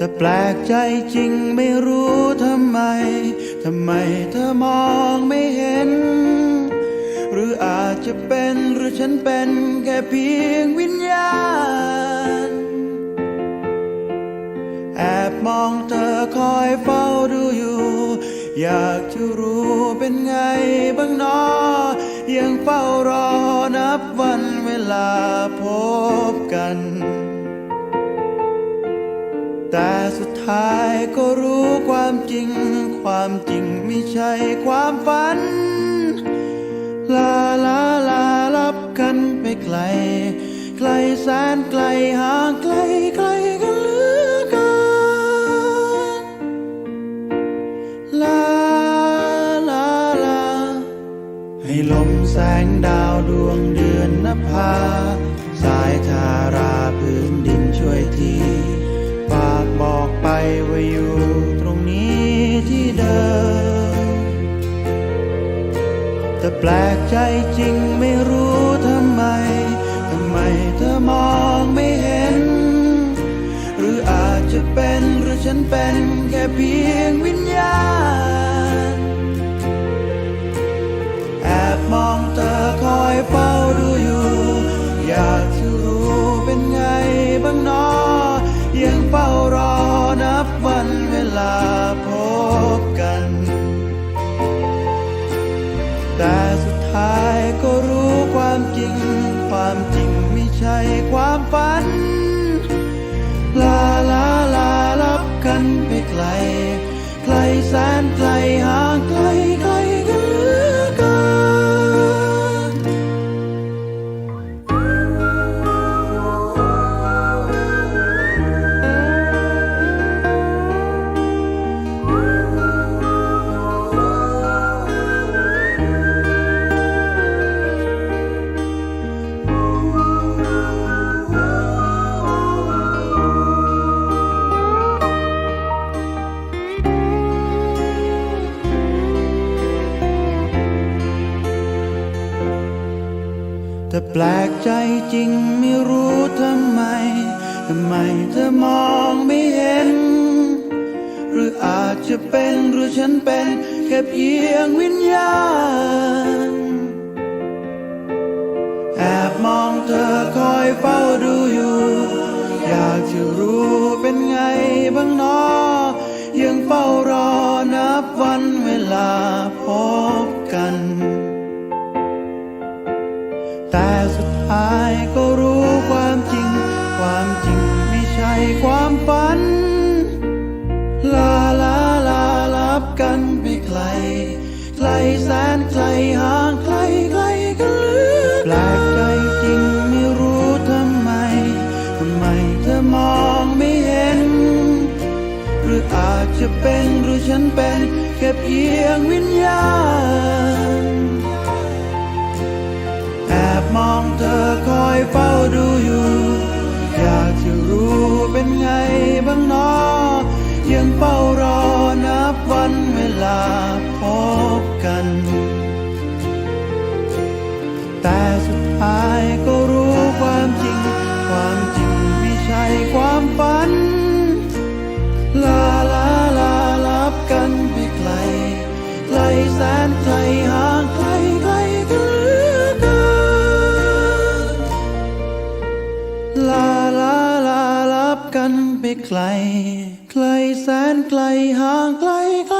แต่แปลกใจจริงไม่รู้ทำไม ทำไมเธอมองไม่เห็น หรืออาจจะเป็นหรือฉันเป็นแค่เพียงวิญญาณ แอบมองเธอคอยเฝ้าดูอยู่ อยากจะรู้เป็นไงบ้างนอ ยังเฝ้ารอนับวันเวลาพบกัน ท้ายก็รู้ความจริง ความจริงไม่ใช่ความฝัน ลาลาลาลับกันไปไกล ไกลแสนไกลห่างไกลไกลกันเหลือเกินลาลาลาให้ลมแสงดาวดวงเดือนนภา แต่แปลกใจจริงไม่รู้ทำไม ทำไมเธอมองไม่เห็น หรืออาจจะเป็นหรือฉันเป็นแค่เพียง สุดท้ายก็รู้ความจริง ความจริงไม่ใช่ความฝัน ลาลาลาลับกันไปไกล ไกลแสนไกล แปลกใจจริงไม่รู้ทำไม ทำไมเธอมองไม่เห็น หรืออาจจะเป็นหรือฉันเป็นแค่เพียงวิญญาณ ความฝัน ลาลาลาลับกันไปไกล ไกลแสนไกลห่างไกลไกลกันเหลือแปลกใจจริงไม่รู้ทำไม ทำไมเธอมองไม่เห็น หรืออาจจะเป็นหรือฉันเป็นแค่เพียงวิญญาณ แอบมองเธอคอยเฝ้าดู แต่สุดท้ายก็รู้ความจริง ความจริงไม่ใช่ความฝัน ลาลาลาลับกันไปไกล ไกลแสนไกลห่างไกลไกลกันเหลือเกินลาลาลาลับกันไปไกล ไกลแสนไกลห่างไกลไกล